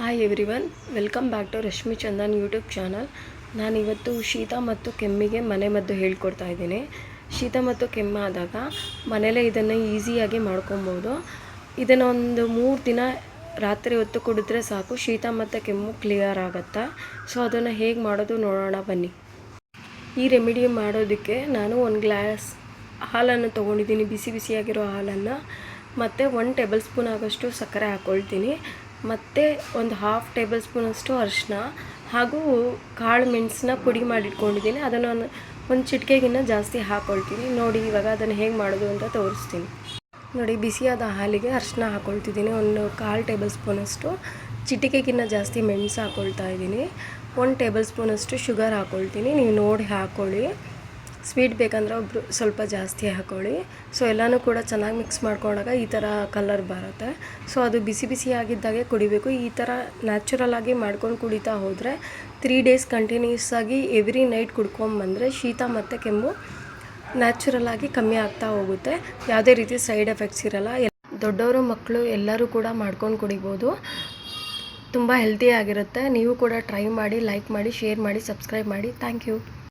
Hi everyone welcome back to Rashmi Chandan YouTube channel ನಾನಿವತ್ತು ಶೀತ ಮತ್ತು ಕೆಮ್ಮಿಗೆ ಮನೆ ಮದ್ದು ಹೇಳ್ಕೊಡ್ತಾ ಇದ್ದೀನಿ. ಶೀತ ಮತ್ತು ಕೆಮ್ಮಾದಾಗ ಮನೇಲೇ ಇದನ್ನು ಈಸಿಯಾಗಿ ಮಾಡ್ಕೊಬೋದು. ಇದನ್ನು ಒಂದು ಮೂರು ದಿನ ರಾತ್ರಿ ಹೊತ್ತು ಕುಡಿದ್ರೆ ಸಾಕು, ಶೀತ ಮತ್ತು ಕೆಮ್ಮು ಕ್ಲಿಯರ್ ಆಗುತ್ತಾ? ಸೊ ಅದನ್ನು ಹೇಗೆ ಮಾಡೋದು ನೋಡೋಣ, ಬನ್ನಿ. ಈ ರೆಮಿಡಿ ಮಾಡೋದಕ್ಕೆ ನಾನು ಒಂದು ಗ್ಲಾಸ್ ಹಾಲನ್ನು ತೊಗೊಂಡಿದ್ದೀನಿ. ಬಿಸಿ ಬಿಸಿಯಾಗಿರೋ ಹಾಲನ್ನು. ಮತ್ತು ಒನ್ ಟೇಬಲ್ ಸ್ಪೂನ್ ಆಗೋಷ್ಟು ಸಕ್ಕರೆ ಹಾಕ್ಕೊಳ್ತೀನಿ ಮತ್ತು ಒಂದು ಹಾಫ್ ಟೇಬಲ್ ಸ್ಪೂನಷ್ಟು ಅರಿಶಿನ ಹಾಗೂ ಕಾಳು ಮೆಣಸನ್ನ ಪುಡಿ ಮಾಡಿಟ್ಕೊಂಡಿದ್ದೀನಿ. ಅದನ್ನು ಒಂದು ಒಂದು ಚಿಟಿಕೆಗಿನ್ನ ಜಾಸ್ತಿ ಹಾಕ್ಕೊಳ್ತೀನಿ ನೋಡಿ ಇವಾಗ ಅದನ್ನು ಹೇಗೆ ಮಾಡೋದು ಅಂತ ತೋರಿಸ್ತೀನಿ. ನೋಡಿ, ಬಿಸಿಯಾದ ಹಾಲಿಗೆ ಅರಿಶಿನ ಹಾಕ್ಕೊಳ್ತಿದ್ದೀನಿ ಒಂದು ಕಾಲು ಟೇಬಲ್ ಸ್ಪೂನಷ್ಟು ಚಿಟಿಕೆಗಿನ್ನ ಜಾಸ್ತಿ ಮೆಣಸು ಹಾಕ್ಕೊಳ್ತಾ ಇದ್ದೀನಿ. ಒಂದು ಟೇಬಲ್ ಸ್ಪೂನಷ್ಟು ಶುಗರ್ ಹಾಕ್ಕೊಳ್ತೀನಿ ನೀವು ನೋಡಿ ಹಾಕ್ಕೊಳ್ಳಿ ಸ್ವೀಟ್ ಬೇಕಂದ್ರೆ ಒಬ್ಬರು ಸ್ವಲ್ಪ ಜಾಸ್ತಿ ಹಾಕ್ಕೊಳ್ಳಿ ಸೊ ಎಲ್ಲನೂ ಕೂಡ ಚೆನ್ನಾಗಿ ಮಿಕ್ಸ್ ಮಾಡ್ಕೊಂಡಾಗ ಈ ಥರ ಕಲರ್ ಬರುತ್ತೆ. ಸೊ ಅದು ಬಿಸಿ ಬಿಸಿ ಆಗಿದ್ದಾಗೆ ಕುಡಿಬೇಕು. ಈ ಥರ ನ್ಯಾಚುರಲ್ ಆಗಿ ಮಾಡ್ಕೊಂಡು ಕುಡಿತಾ ಹೋದರೆ ತ್ರೀ ಡೇಸ್ ಕಂಟಿನ್ಯೂಸ್ ಆಗಿ ಎವ್ರಿ ನೈಟ್ ಕುಡ್ಕೊಂಬಂದರೆ ಶೀತ ಮತ್ತು ಕೆಮ್ಮು ನ್ಯಾಚುರಲ್ ಆಗಿ ಕಮ್ಮಿ ಆಗ್ತಾ ಹೋಗುತ್ತೆ. ಯಾವುದೇ ರೀತಿ ಸೈಡ್ ಎಫೆಕ್ಟ್ಸ್ ಇರಲ್ಲ. ದೊಡ್ಡವರು, ಮಕ್ಕಳು ಎಲ್ಲರೂ ಕೂಡ ಮಾಡ್ಕೊಂಡು ಕುಡಿಬೋದು. ತುಂಬ ಹೆಲ್ತಿಯಾಗಿರುತ್ತೆ ನೀವು ಕೂಡ ಟ್ರೈ ಮಾಡಿ ಲೈಕ್ ಮಾಡಿ ಶೇರ್ ಮಾಡಿ ಸಬ್ಸ್ಕ್ರೈಬ್ ಮಾಡಿ. Thank you